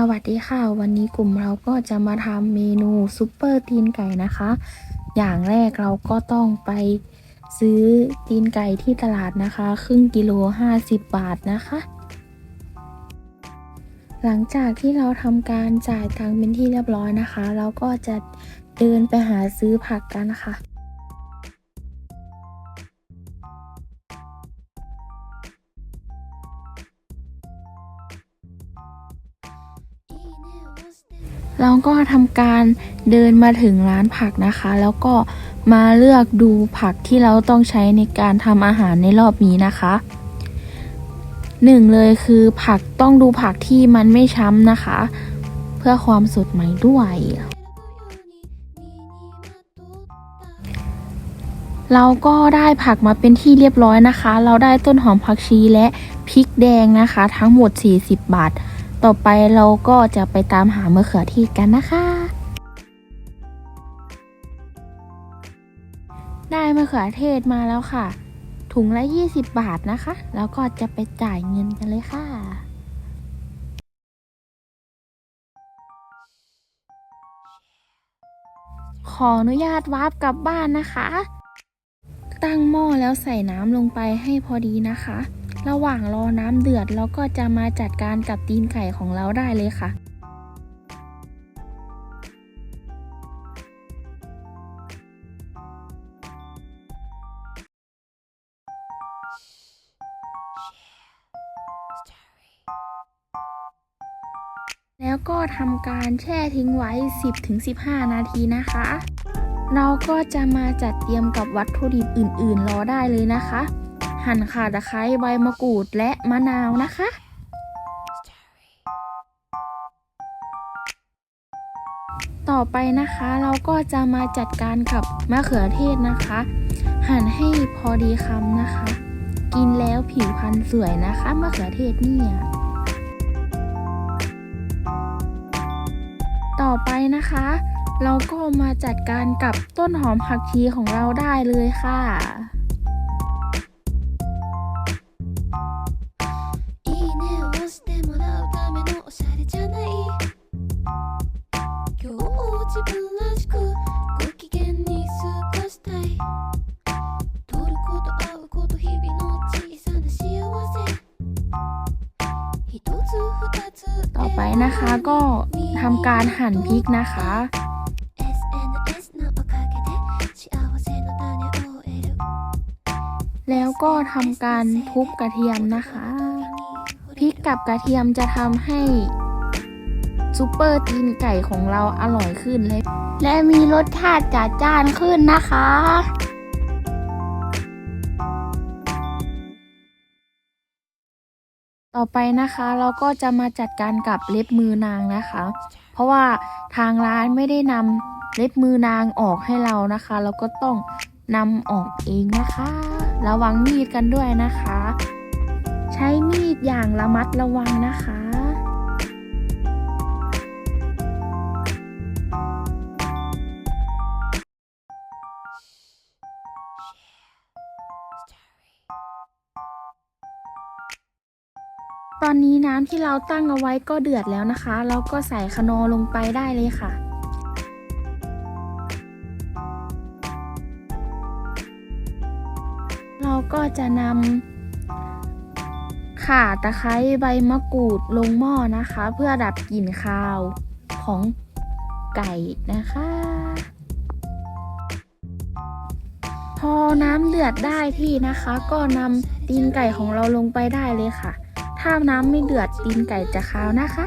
สวัสดีค่ะ วันนี้กลุ่มเราก็จะมาทำเมนูซุปเปอร์ตีนไก่นะคะ อย่างแรกเราก็ต้องไปซื้อตีนไก่ที่ตลาดนะคะ ครึ่งกิโล 50 บาทนะคะ หลังจากที่เราทำการจ่ายตังค์เป็นที่เรียบร้อยนะคะ เราก็จะเดินไปหาซื้อผักกันค่ะ เราก็ทำการเดินมาถึงร้านผักนะคะ แล้วก็มาเลือกดูผักที่เราต้องใช้ในการทำอาหารในรอบนี้นะคะหนึ่งเลยคือผักต้องดูผักที่มันไม่ช้ำนะคะ เพื่อความสดใหม่ด้วย เราก็ได้ผักมาเป็นที่เรียบร้อยนะคะ เราได้ต้นหอมผักชีและพริกแดงนะคะ ทั้งหมด 40 บาท ต่อไปเราก็จะไปตามหามะเขือเทศกันนะคะ ได้มะเขือเทศมาแล้วค่ะ ถุงละ 20 บาทนะคะ แล้วก็จะไปจ่ายเงินกันเลยค่ะขออนุญาตวาร์ปกลับบ้านนะคะ ตั้งหม้อแล้วใส่น้ำลงไปให้พอดีนะคะ ระหว่างรอน้ำเดือดเราก็จะมาจัดการกับตีนไก่ของเราได้เลยค่ะแล้วก็ทำการแช่ทิ้งไว้ 10-15 นาทีนะคะ เราก็จะมาจัดเตรียมกับวัตถุดิบอื่นๆ รอได้เลยนะคะ หั่นข่าตะไคร้ใบมะกรูดและมะนาวนะคะ ต่อไปนะคะเราก็จะมาจัดการกับมะเขือเทศนะคะ หั่นให้พอดีคำนะคะ กินแล้วผิวพรรณสวยนะคะมะเขือเทศเนี่ยต่อไปนะคะ เราก็มาจัดการกับต้นหอมผักชีของเราได้เลยค่ะ ต่อไปนะคะก็ทำการหั่นพริกนะคะ แล้วก็ทำการทุบกระเทียมนะคะ พริกกับกระเทียมจะทำให้ ซุปเปอร์ตีนไก่ของเราอร่อยขึ้นเลย และมีรสชาติจัดจ้านขึ้นนะคะต่อไปนะคะเราก็จะมาจัดการกับเล็บมือนางนะคะ เพราะว่าทางร้านไม่ได้นำเล็บมือนางออกให้เรานะคะ เราก็ต้องนำออกเองนะคะ ระวังมีดกันด้วยนะคะ ใช้มีดอย่างระมัดระวังนะคะ ตอนนี้น้ำที่เราตั้งเอาไว้ก็เดือดแล้วนะคะเราก็ใส่คนอลงไปได้เลยค่ะ เราก็จะนำข่าตะไคร้ใบมะกรูดลงหม้อนะคะ เพื่อดับกลิ่นคาวของไก่นะคะ พอน้ำเดือดได้ที่นะคะ ก็นำตีนไก่ของเราลงไปได้เลยค่ะ ถ้าน้ำไม่เดือดตีนไก่จะคาวนะคะ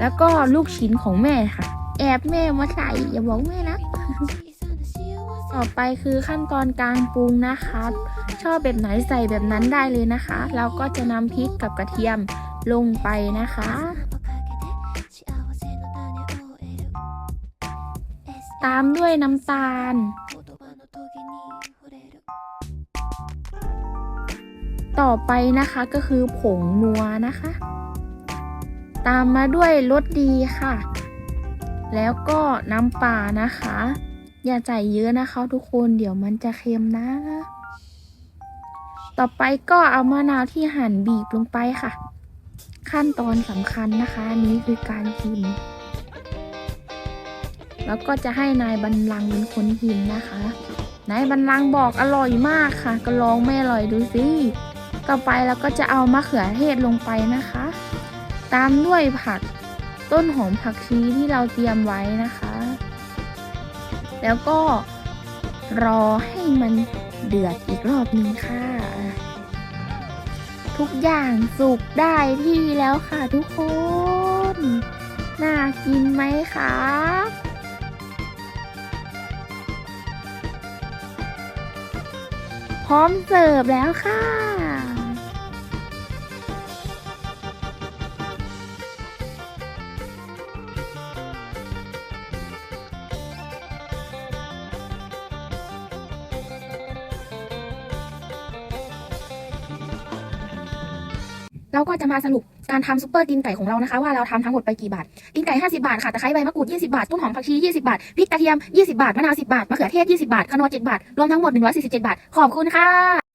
แล้วก็ลูกชิ้นของแม่ค่ะ แอบแม่มาใส่อย่าบอกแม่นะต่อไปคือขั้นตอนการปรุงนะคะ ชอบแบบไหนใส่แบบนั้นได้เลยนะคะ เราก็จะนำพริกกับกระเทียมลงไปนะคะ ตามด้วยน้ำตาล ต่อไปนะคะก็คือผงนัวนะคะ ตามมาด้วยรสดีค่ะ แล้วก็น้ำปลานะคะ อย่าใส่เยอะนะคะทุกคนเดี๋ยวมันจะเค็มนะ ต่อไปก็เอามะนาวที่หั่นบีบลงไปค่ะ ขั้นตอนสำคัญนะคะนี้คือการชิมแล้วก็จะให้นายบันลังก์เป็นคนชิมนะคะ นายบันลังก์บอกอร่อยมากค่ะ ก็ลองไม่อร่อยดูสิ ต่อไปเราก็จะเอามะเขือเทศลงไปนะคะ ตามด้วยผักต้นหอมผักชีที่เราเตรียมไว้นะคะ แล้วก็รอให้มันเดือดอีกรอบหนึงค่ะ ทุกอย่างสุกได้ที่แล้วค่ะทุกคน น่ากินไหมคะพร้อมเสิร์ฟแล้วค่ะ เราก็จะมาสรุปการทำซุปเปอร์ตีนไก่ของเรานะคะ ว่าเราทำทั้งหมดไปกี่บาทตีนไก่ 50 บาทค่ะตะไคร้ใบมะกรูด 20 บาท ต้นหอมผักชี 20 บาทพริกกระเทียม 20 บาทมะนาว 10 บาทมะเขือเทศ 20 บาทขนม7บาท รวมทั้งหมด 147 บาท ขอบคุณค่ะ